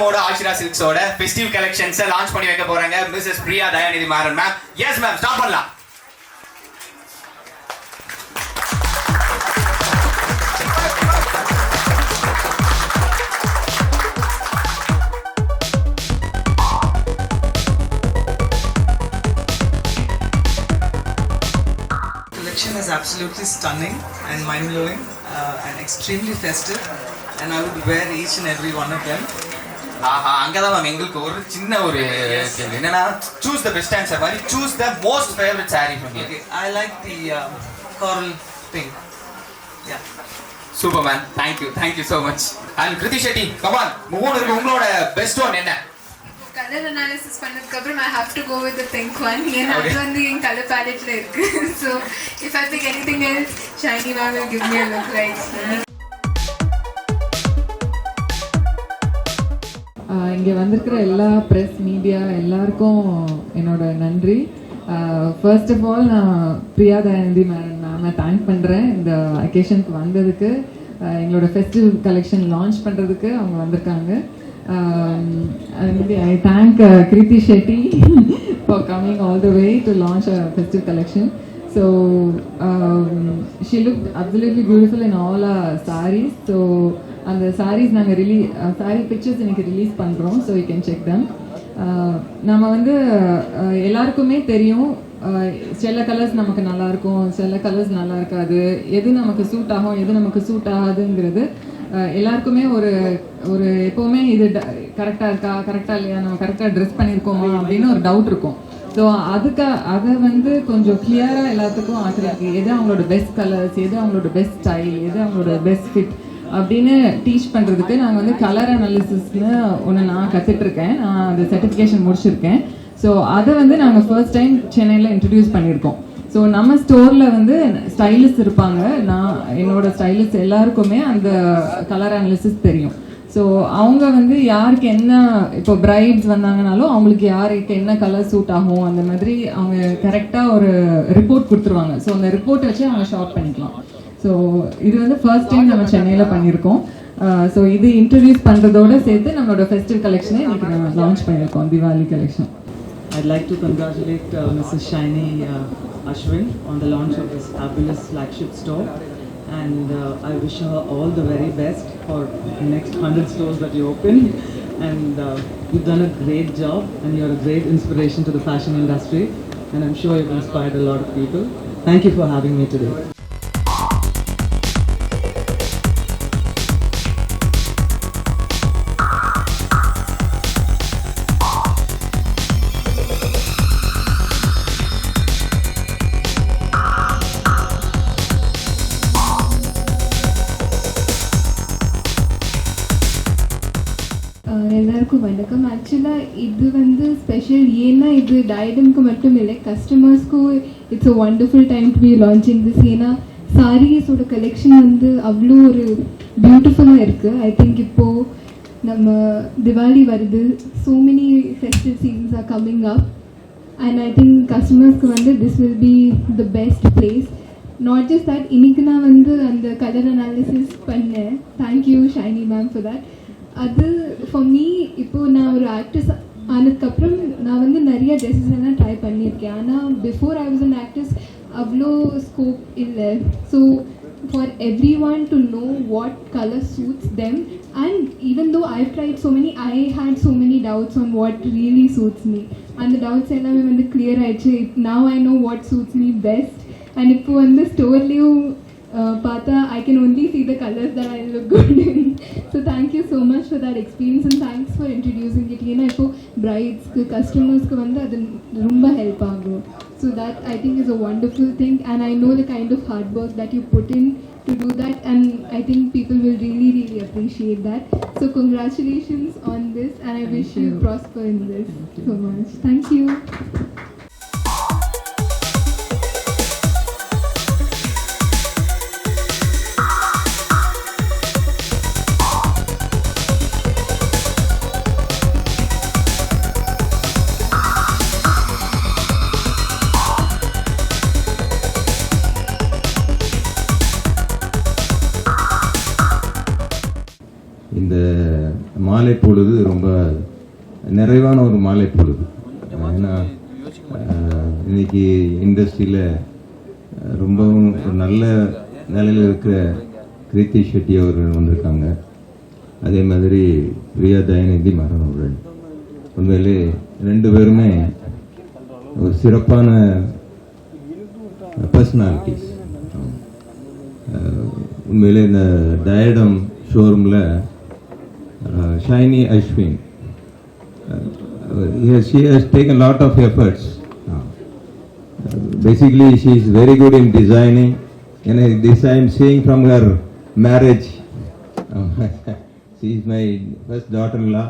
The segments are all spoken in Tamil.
சில்க்ஸோட ஃபெஸ்டிவ் கலெக்ஷன்ஸை லான்ச் பண்ணி வைக்க போறாங்க Mrs Priya Dayanidhi Maran ma'am yes ma'am start பண்ணலாம் collection is absolutely stunning and mind-blowing uh, and extremely festive and I would wear each and every one of them. ஆஹா அங்கதான் மேம் எங்களுக்கு ஒரு சின்ன ஒரு கேள்வி. என்னன்னா சூஸ் த பெஸ்ட் ஆன்சர் மாதிரி choose the most favourite sari from you Okay, I like the um, coral pink. Yeah. Super ma'am thank you thank you so much and Krithi Shetty come on இருக்கு உங்களோட பெஸ்ட் ஒன் என்ன? கலர் அனாலிசிஸ் பண்ணதுக்கு அப்புறம் I have to go with the pink one ஏன்னா அது. வந்து என் கலர் பேலட்ல இருக்கு. So if I pick anything else Shiny ma'am will give me a look like இங்கே வந்திருக்கிற எல்லா ப்ரெஸ் மீடியா எல்லாருக்கும் என்னோட நன்றி. ஃபர்ஸ்ட் ஆஃப் ஆல் நான் பிரியா தயாநிதி மேம் மேமை தேங்க் பண்ணுறேன் இந்த அக்கேஷனுக்கு வந்ததுக்கு. எங்களோட ஃபெஸ்டிவல் கலெக்ஷன் லான்ச் பண்ணுறதுக்கு அவங்க வந்திருக்காங்க. I thank Krithi Shetty for coming all the way to launch festival festive collection So um, she looked absolutely beautiful in all our saris. So அந்த சாரீஸ் நாங்கள் ரிலீ saree pictures இன்னைக்கு ரிலீஸ் பண்ணுறோம் so you can check them நம்ம வந்து uh, எல்லாருக்குமே தெரியும் uh, சில கலர்ஸ் நமக்கு நல்லா இருக்கும் சில கலர்ஸ் நல்லா இருக்காது. எது நமக்கு சூட் ஆகும் எது நமக்கு சூட் ஆகாதுங்கிறது uh, எல்லாருக்குமே ஒரு ஒரு எப்போவுமே இது கரெக்டாக இருக்கா கரெக்டாக இல்லையா நம்ம கரெக்டாக ட்ரெஸ் பண்ணியிருக்கோமா அப்படின்னு ஒரு டவுட் இருக்கும். ஸோ அதுக்கு அதை வந்து கொஞ்சம் கிளியராக எல்லாத்துக்கும் ஆக்குறதுக்கு எது அவங்களோட பெஸ்ட் கலர்ஸ் எது அவங்களோட பெஸ்ட் ஸ்டைல் எது அவங்களோட பெஸ்ட் ஃபிட் அப்படின்னு டீச் பண்ணுறதுக்கு நாங்கள் வந்து கலர் அனாலிசிஸ்னு ஒன்று நான் கற்றுட்ருக்கேன் நான் அந்த சர்டிஃபிகேஷன் முடிச்சிருக்கேன். ஸோ அதை வந்து நாங்கள் ஃபர்ஸ்ட் டைம் சென்னையில் இன்ட்ரடியூஸ் பண்ணியிருக்கோம். ஸோ நம்ம ஸ்டோரில் வந்து ஸ்டைலிஸ்ட் இருப்பாங்க. நான் என்னோட ஸ்டைலிஸ்ட் எல்லாருக்குமே அந்த கலர் அனாலிசிஸ் தெரியும். ஸோ அவங்க வந்து யாருக்கு என்ன இப்போ பிரைட்ஸ் வந்தாங்கனாலும் அவங்களுக்கு யாருக்கு என்ன கலர் சூட் ஆகும் அந்த மாதிரி அவங்க கரெக்டாக ஒரு ரிப்போர்ட் கொடுத்துருவாங்க ஸோ அந்த ரிப்போர்ட் வச்சு அவங்க ஷார்ட் பண்ணிக்கலாம் ஸோ இது வந்து ஃபர்ஸ்ட் டைம் நம்ம சென்னையில் பண்ணியிருக்கோம் ஸோ இது இன்ட்ரடியூஸ் பண்ணுறதோட சேர்த்து நம்மளோட ஃபெஸ்டிவல் கலெக்ஷனை இன்னைக்கு நம்ம லான்ச் பண்ணியிருக்கோம் Diwali collection I'd like to congratulate uh, Mrs. Shiny uh, Ashwin on the launch of this fabulous flagship store. And uh, I wish her all the very best for the next 100 stores that you open. And uh, you've done a great job and you're a great inspiration to the fashion industry. And I'm sure you've inspired a lot of people. Thank you for having me today. வணக்கம். ஆக்சுவலாக இது வந்து ஸ்பெஷல் ஏன்னா இது டயடம்க்கு மட்டும் இல்லை கஸ்டமர்ஸ்க்கும் it's a wonderful time to be launching this ஏன்னா சாரீஸோட கலெக்ஷன் வந்து அவ்வளோ ஒரு பியூட்டிஃபுல்லாக இருக்குது ஐ திங்க் இப்போது நம்ம திவாலி வருது. So many festive seasons are coming up and I think கஸ்டமர்ஸ்க்கு வந்து this will be the best place not just that இன்னைக்கு நான் வந்து அந்த கலர் அனாலிசிஸ் பண்ணேன். Thank you Shiny ma'am for that அது ஃபார் மீ இப்போது நான் ஒரு ஆக்ட்ரஸ் ஆனதுக்கப்புறம் நான் வந்து நிறைய ட்ரெஸ்ஸஸ் எல்லாம் ட்ரை பண்ணியிருக்கேன் ஆனால் before I was an actress அவ்வளோ ஸ்கோப் இல்லை so for every one to know what colour suits them and even though I tried so many I had so many doubts on what really suits me அந்த டவுட்ஸ் எல்லாமே வந்து கிளியர் ஆயிடுச்சு now I know what suits me best and இப்போ வந்து ஸ்டோர்லேயும் பார்த்தா I can only see the colors that I look good in so thank you so much for that experience and thanks for introducing it ஏன்னா இப்போ பிரைட்ஸ்க்கு கஸ்டமர்ஸ்க்கு வந்து அது ரொம்ப ஹெல்ப் ஆகும் so that I think is a wonderful thing and I know the kind of hard work that you put in to do that and I think people will really really appreciate that so congratulations on this and I wish you. you. prosper in this so much மாலை பொழுது ரொம்ப நிறைவான ஒரு மாலை பொழுது. ஏன்னா இன்னைக்கு இண்டஸ்ட்ரியில் ரொம்பவும் ஒரு நல்ல நிலையில் இருக்கிற கிருத்தி ஷெட்டி அவர்கள் வந்திருக்காங்க. அதே மாதிரி பிரியா தயாநிதி மரணம் அவர்கள். உண்மையிலே ரெண்டு பேருமே ஒரு சிறப்பான பர்சனாலிட்டிஸ் உண்மையிலே இந்த டயடம் ஷோரூமில் Shiny Ashwin she has taken lot of efforts basically she is very good in designing and I- this I am seeing from her marriage she is my first daughter-in-law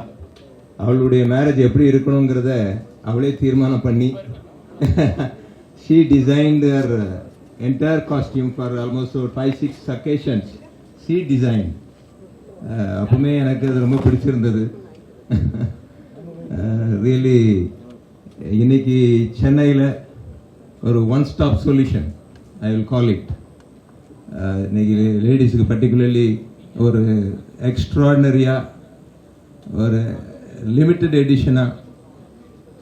அவளுடைய மேரேஜ் எப்படி இருக்கணுங்கிறத அவளே தீர்மானம் பண்ணி she designed her entire costume for almost ஒரு five six occasions she designed அஹ் அப்பவுமே எனக்கு அது ரொம்ப பிடிச்சிருந்தது. ரியலி இன்னைக்கு சென்னையில் ஒரு one stop solution I will call it இன்னைக்கு லேடிஸுக்கு பர்டிகுலர்லி ஒரு எக்ஸ்ட்ராடினரியாக ஒரு லிமிட்டட் எடிஷனாக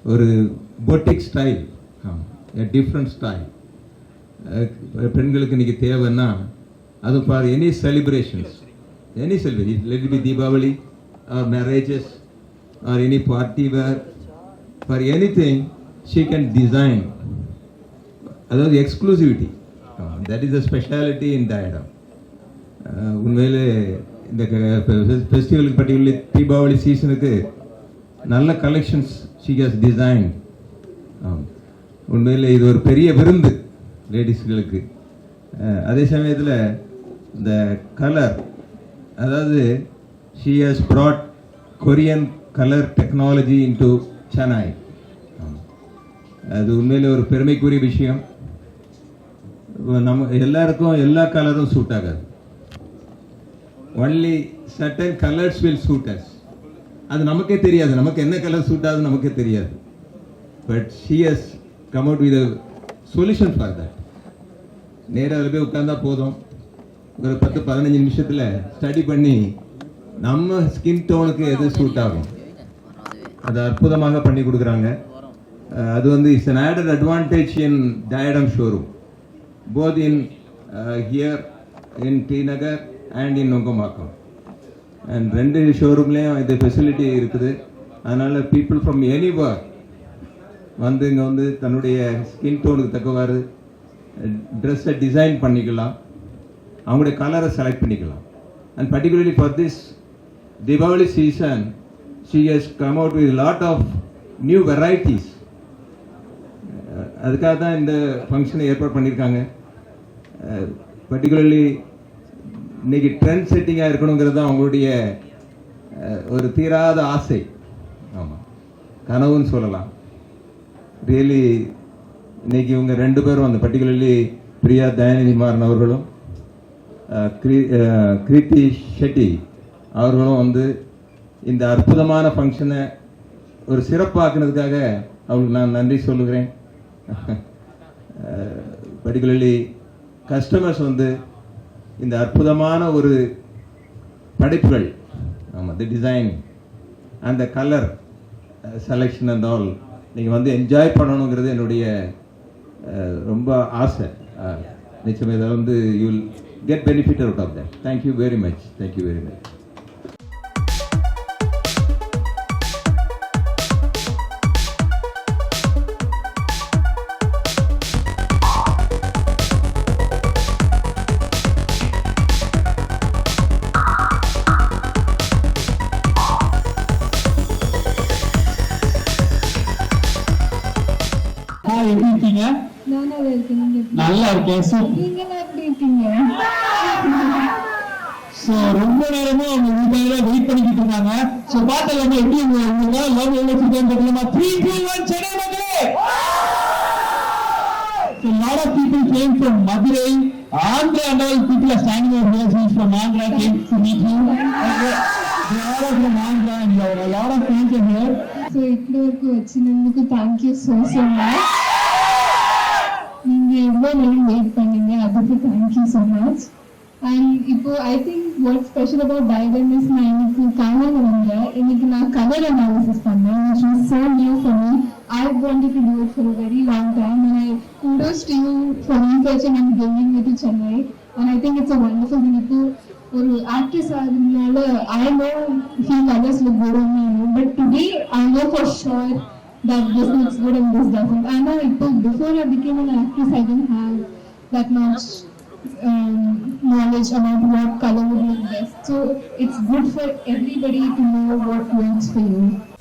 ஒரு பொட்டிக் ஸ்டைல் டிஃப்ரெண்ட் ஸ்டைல் பெண்களுக்கு இன்னைக்கு தேவைன்னா அது for any celebrations any celebration, let be Deepavali or marriages or any party party for any thing she can design அதாவது exclusivity that is the speciality in the இடம் உண்மையில் இந்த ஃபெஸ்டிவலுக்கு பர்டிகுலர்லி தீபாவளி சீசனுக்கு நல்ல கலெக்ஷன்ஸ் ஷி ஹாஸ் டிசைன் உண்மையில் இது ஒரு பெரிய விருந்து லேடிஸ்களுக்கு அதே சமயத்தில் இந்த கலர் அதாவது she has brought Korean colour technology into Chennai அது உண்மையில் ஒரு பெருமைக்குரிய விஷயம். நம்ம எல்லாருக்கும் எல்லா கலரும் சூட் ஆகாது. Only certain colours will suit us அது நமக்கே தெரியாது. நமக்கு என்ன கலர் சூட் ஆகுது நமக்கே தெரியாது. But she's come out with solution for that நேராக அதில் போய் உட்காந்தா போதும். ஒரு பத்து பதினஞ்சு நிமிஷத்தில் ஸ்டடி பண்ணி நம்ம ஸ்கின் டோனுக்கு எது சூட் ஆகும்? அதை அற்புதமாக பண்ணி கொடுக்குறாங்க. அது வந்து it's an added advantage in Diadem showroom both in here in T Nagar and in in அண்ட் ரெண்டு ஷோரூம்லேயும் இது ஃபெசிலிட்டி இருக்குது. அதனால் பீப்புள் ஃப்ரம் எனி வந்து இங்கே வந்து தன்னுடைய ஸ்கின் டோனுக்கு தக்கவாறு ட்ரெஸ்ஸை டிசைன் பண்ணிக்கலாம். அவங்களுடைய கலரை செலக்ட் பண்ணிக்கலாம். And particularly for this Deepavali season she has come out with lot of new varieties அதுக்காக தான் இந்த ஃபங்க்ஷனை ஏற்பாடு பண்ணியிருக்காங்க. பர்டிகுலர்லி இன்னைக்கு ட்ரெண்ட் செட்டிங்காக இருக்கணுங்கிறது தான் அவங்களுடைய ஒரு தீராத ஆசை. ஆமாம் கனவுன்னு சொல்லலாம். ரியலி இன்னைக்கு இவங்க ரெண்டு பேரும் அந்த பர்டிகுலர்லி பிரியா தயாநிதி மாறன் அவர்களும் கிருத்தி ஷெட்டி அவர்களும் வந்து இந்த அற்புதமான ஃபங்க்ஷனை ஒரு சிறப்பாக்குனதுக்காக அவங்களுக்கு நான் நன்றி சொல்லுகிறேன். பர்டிகுலர்லி கஸ்டமர்ஸ் வந்து இந்த அற்புதமான ஒரு படைப்புகள் ஆமாம் தி டிசைன் அந்த கலர் செலெக்ஷன் அண்ட் ஆல் நீங்கள் வந்து என்ஜாய் பண்ணணுங்கிறது என்னுடைய ரொம்ப ஆசை. நிச்சயம் இதை வந்து you get benefited out of that. Thank you very much. Thank you very much. இருக்கீங்க நான் நல்லா இருக்கேன் நீங்க எப்படி- நல்லா இருக்கேன் ஸோ நீங்க எல்லாம் எப்படி இருக்கீங்க ஸோ ரொம்ப நேரமா அவங்க உங்களுக்காக வெயிட் பண்ணிக்கிட்டு இருந்தாங்க ஸோ பார்த்தலாமா எப்படி உங்க உங்க லவ் எவ்வளோ வச்சிருக்கேன்னு தெரியலமா த்ரீ டூ ஒன் சென்னை மக்களே So lot of people came from Madurai, Andhra and all people are standing over here. He's from Andhra, came to meet you. Okay. They are all from Andhra and you have a lot of friends are here. So ఇప్పటి వరకు వచ్చినందుకు thank you so so much நீங்க எவ்வளவு நேரம் வெயிட் பண்ணீங்க அதுக்கு தேங்க்யூ ஸோ மச் அண்ட் இப்போ I think what special about diagram is நான் இன்னைக்கு காணாம வந்தேன் இன்னைக்கு நான் கலர் அனாலிசிஸ் பண்ணேன் which was so new for me. I wanted to do it for a very long time. And I kudos to you for researching and bringing me to Chennai. And I think it's a wonderful thing. இப்போ ஒரு actress ஆகுறதுனால I know feel others look good on me but today I know for sure that this looks good and this doesn't. I know it took before I became an actress, I didn't have that much um, knowledge about what color would look best. So it's good for everybody to know what works for you.